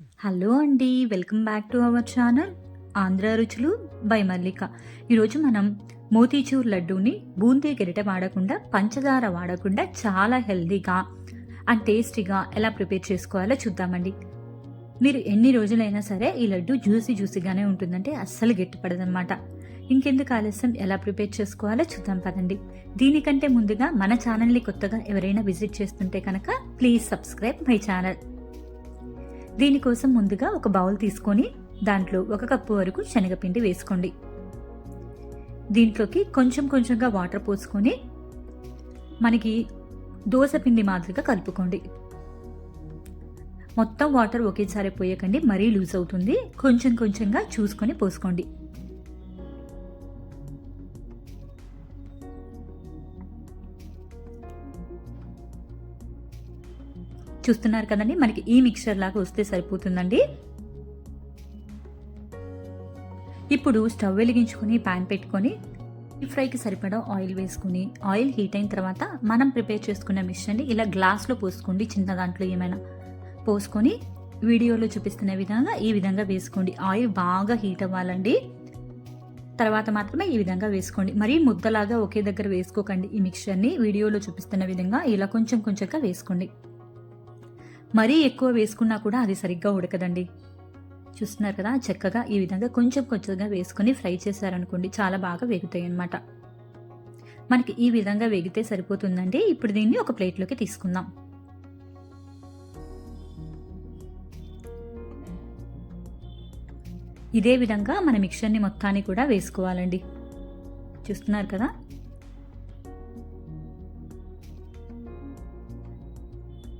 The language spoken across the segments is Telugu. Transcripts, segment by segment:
హలో అండి welcome back to our channel Andhra రుచులు బై మల్లిక. ఈరోజు మనం మోతీచూర్ లడ్డూని బూందీ గరిటె వాడకుండా పంచదార వాడకుండా చాలా హెల్దీగా అండ్ టేస్టీగా ఎలా ప్రిపేర్ చేసుకోవాలో చూద్దామండి. మీరు ఎన్ని రోజులైనా సరే ఈ లడ్డు జ్యూసీ జ్యూసీగానే ఉంటుందంటే అస్సలు గట్టిపడదనమాట ఇంకెందుకు ఆలస్యం? ఎలా ప్రిపేర్ చేసుకోవాలో చూద్దాం పదండి. దీనికంటే ముందుగా మన ఛానల్ని కొత్తగా ఎవరైనా విజిట్ చేస్తుంటే కనుక ప్లీజ్ సబ్స్క్రైబ్ మై ఛానల్. దీనికోసం ముందుగా ఒక బౌల్ తీసుకొని దాంట్లో ఒక కప్పు వరకు శనగపిండి వేసుకోండి. దీంట్లోకి కొంచెం కొంచెంగా వాటర్ పోసుకొని మనకి దోశ పిండి మాదిరిగా కలుపుకోండి. మొత్తం వాటర్ ఒకేసారి పోయకండి మరీ లూజ్ అవుతుంది. కొంచెం కొంచెంగా చూసుకొని పోసుకోండి. చూస్తున్నారు కదండి. మనకి ఈ మిక్చర్ లాగా వస్తే సరిపోతుందండి. ఇప్పుడు స్టవ్ వెలిగించుకొని ప్యాన్ పెట్టుకొని డీప్ ఫ్రైకి సరిపడా ఆయిల్ వేసుకుని ఆయిల్ హీట్ అయిన తర్వాత మనం ప్రిపేర్ చేసుకున్న మిశ్రని ఇలా గ్లాస్లో పోసుకోండి చిన్న దాంట్లో ఏమైనా. పోసుకొని వీడియోలో చూపిస్తున్న విధంగా ఈ విధంగా వేసుకోండి. ఆయిల్ బాగా హీట్ అవ్వాలండి. తర్వాత మాత్రమే ఈ విధంగా వేసుకోండి. మరీ ముద్దలాగా ఒకే దగ్గర వేసుకోకండి ఈ మిక్చర్ని వీడియోలో చూపిస్తున్న విధంగా ఇలా కొంచెం కొంచెంగా వేసుకోండి. మరీ ఎక్కువ వేసుకున్నా కూడా అది సరిగ్గా ఉడకదండి. చూస్తున్నారు కదా చక్కగా ఈ విధంగా కొంచెం కొంచెంగా వేసుకొని ఫ్రై చేశారనుకోండి చాలా బాగా వేగుతాయి అన్నమాట మనకి ఈ విధంగా వేగితే సరిపోతుందండి. ఇప్పుడు దీన్ని ఒక ప్లేట్లోకి తీసుకుందాం. ఇదే విధంగా మన మిక్చర్ని మొత్తాన్ని కూడా వేసుకోవాలండి. చూస్తున్నారు కదా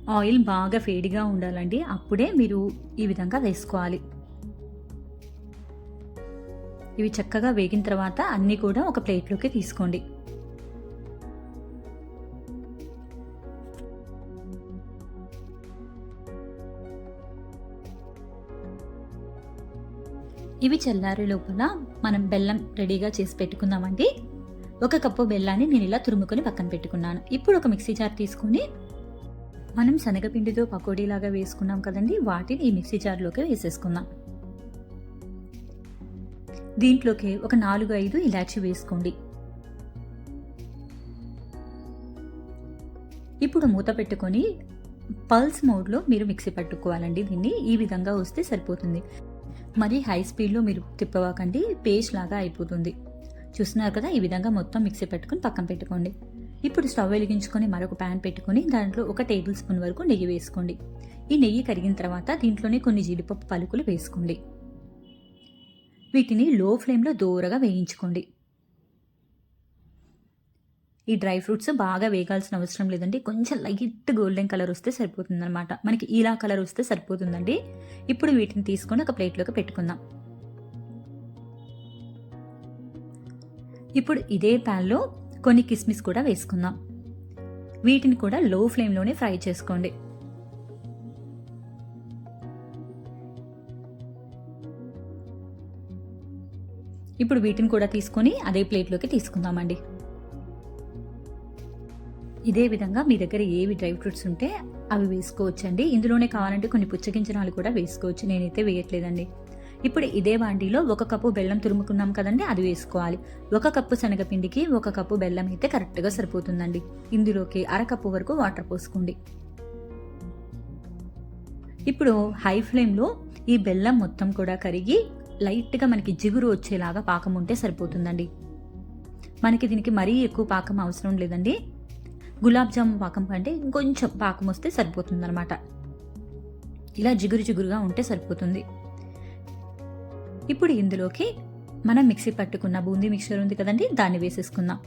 ఆయిల్ బాగా వేడిగా ఉండాలండి. అప్పుడే మీరు ఈ విధంగా వేసుకోవాలి. ఇవి చక్కగా వేగిన తర్వాత అన్నీ కూడా ఒక ప్లేట్లోకి తీసుకోండి. ఇవి చల్లారే లోపల మనం బెల్లం రెడీగా చేసి పెట్టుకుందామండి ఒక కప్పు బెల్లాన్ని నేను ఇలా తురుముకొని పక్కన పెట్టుకున్నాను. ఇప్పుడు ఒక మిక్సీ జార్ తీసుకుని మనం శనగపిండితో పకోడీలాగా వేసుకున్నాం కదండి వాటిని ఈ మిక్సీ జార్లోకి వేసేసుకుందాం. దీంట్లోకి ఒక నాలుగు ఐదు ఇలాచి వేసుకోండి. ఇప్పుడు మూత పెట్టుకొని పల్స్ మోడ్లో మీరు మిక్సీ పట్టుకోవాలండి దీన్ని ఈ విధంగా వస్తే సరిపోతుంది. మరి హై స్పీడ్లో మీరు తిప్పవాకండి పేస్ట్ లాగా అయిపోతుంది. చూస్తున్నారు కదా ఈ విధంగా మొత్తం మిక్సీ పెట్టుకొని పక్కన పెట్టుకోండి. ఇప్పుడు స్టవ్ వెలిగించుకొని మరొక ప్యాన్ పెట్టుకొని దాంట్లో ఒక టేబుల్ స్పూన్ వరకు నెయ్యి వేసుకోండి. ఈ నెయ్యి కరిగిన తర్వాత దీంట్లోనే కొన్ని జీడిపప్పు పలుకులు వేసుకోండి. వీటిని లో ఫ్లేమ్లో దూరగా వేయించుకోండి. ఈ డ్రై ఫ్రూట్స్ బాగా వేగాల్సిన అవసరం లేదండి. కొంచెం లైట్ గోల్డెన్ కలర్ వస్తే సరిపోతుందన్నమాట. మనకి ఇలా కలర్ వస్తే సరిపోతుందండి. ఇప్పుడు వీటిని తీసుకొని ఒక ప్లేట్లోకి పెట్టుకుందాం. ఇప్పుడు ఇదే ప్యాన్లో కొన్ని కిస్మిస్ కూడా వేసుకుందాం. వీటిని కూడా లో ఫ్లేమ్లోనే ఫ్రై చేసుకోండి. ఇప్పుడు వీటిని కూడా తీసుకొని అదే ప్లేట్లోకి తీసుకుందామండి. ఇదే విధంగా మీ దగ్గర ఏవి డ్రై ఫ్రూట్స్ ఉంటే అవి వేసుకోవచ్చండి. ఇందులోనే కావాలంటే కొన్ని పుచ్చగించనాలు కూడా వేసుకోవచ్చు. నేనైతే వేయట్లేదండి. ఇప్పుడు ఇదే వాండిలో ఒక కప్పు బెల్లం తురుముకున్నాం కదండి అది వేసుకోవాలి. ఒక కప్పు శనగపిండికి ఒక కప్పు బెల్లం అయితే కరెక్ట్గా సరిపోతుందండి. ఇందులోకి అరకప్పు వరకు వాటర్ పోసుకోండి. ఇప్పుడు హై ఫ్లేమ్లో ఈ బెల్లం మొత్తం కూడా కరిగి లైట్గా మనకి జిగురు వచ్చేలాగా పాకం ఉంటే సరిపోతుందండి. మనకి దీనికి మరీ ఎక్కువ పాకం అవసరం లేదండి. గులాబ్ జామ్ పాకం కంటే ఇంకొంచెం పాకం వస్తే సరిపోతుందన్నమాట. ఇలా జిగురు జిగురుగా ఉంటే సరిపోతుంది. ఇప్పుడు ఇందులోకి మనం మిక్సీ పట్టుకున్న బూందీ మిక్చర్ ఉంది కదండి దాన్ని వేసేసుకుందాం.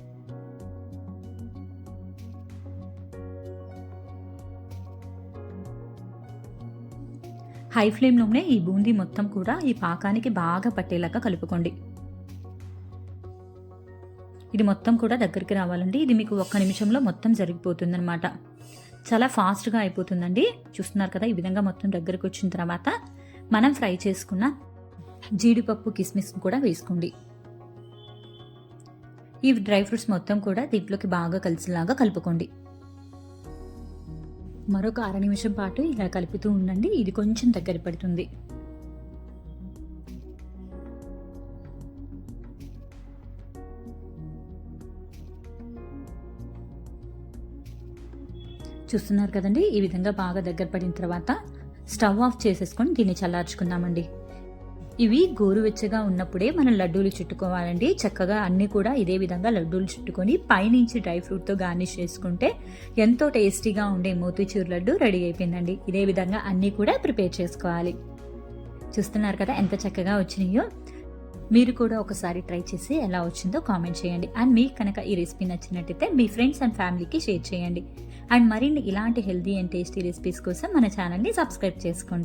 హై ఫ్లేమ్లోనే ఈ బూందీ మొత్తం కూడా ఈ పాకానికి బాగా పట్టేలాగా కలుపుకోండి. ఇది మొత్తం కూడా దగ్గరికి రావాలండి. ఇది మీకు ఒక్క నిమిషంలో మొత్తం జరిగిపోతుందన్నమాట. చాలా ఫాస్ట్గా అయిపోతుందండి. చూస్తున్నారు కదా ఈ విధంగా మొత్తం దగ్గరికి వచ్చిన తర్వాత మనం ఫ్రై చేసుకున్న జీడిపప్పు కిస్మిస్ కూడా వేసుకోండి. ఈ డ్రై ఫ్రూట్స్ మొత్తం కూడా దీంట్లోకి బాగా కలిసిలాగా కలుపుకోండి. మరొక అర నిమిషం పాటు ఇలా కలుపుతూ ఉండండి. ఇది కొంచెం దగ్గర పడుతుంది. చూస్తున్నారు కదండి? ఈ విధంగా బాగా దగ్గర పడిన తర్వాత స్టవ్ ఆఫ్ చేసేసుకొని దీన్ని చల్లార్చుకుందామండి. ఇవి గోరువెచ్చగా ఉన్నప్పుడే మనం లడ్డూలు చుట్టుకోవాలండి. చక్కగా అన్నీ కూడా ఇదే విధంగా లడ్డూలు చుట్టుకొని పైనుంచి డ్రై ఫ్రూట్తో గార్నిష్ చేసుకుంటే ఎంతో టేస్టీగా ఉండే మోతీచూర్ లడ్డు రెడీ అయిపోయిందండి. ఇదే విధంగా అన్నీ కూడా ప్రిపేర్ చేసుకోవాలి. చూస్తున్నారు కదా ఎంత చక్కగా వచ్చినాయో? మీరు కూడా ఒకసారి ట్రై చేసి ఎలా వచ్చిందో కామెంట్ చేయండి. అండ్ మీకు కనుక ఈ రెసిపీ నచ్చినట్టయితే మీ ఫ్రెండ్స్ అండ్ ఫ్యామిలీకి షేర్ చేయండి. అండ్ మరిన్ని ఇలాంటి హెల్దీ అండ్ టేస్టీ రెసిపీస్ కోసం మన ఛానల్ని సబ్స్క్రైబ్ చేసుకోండి.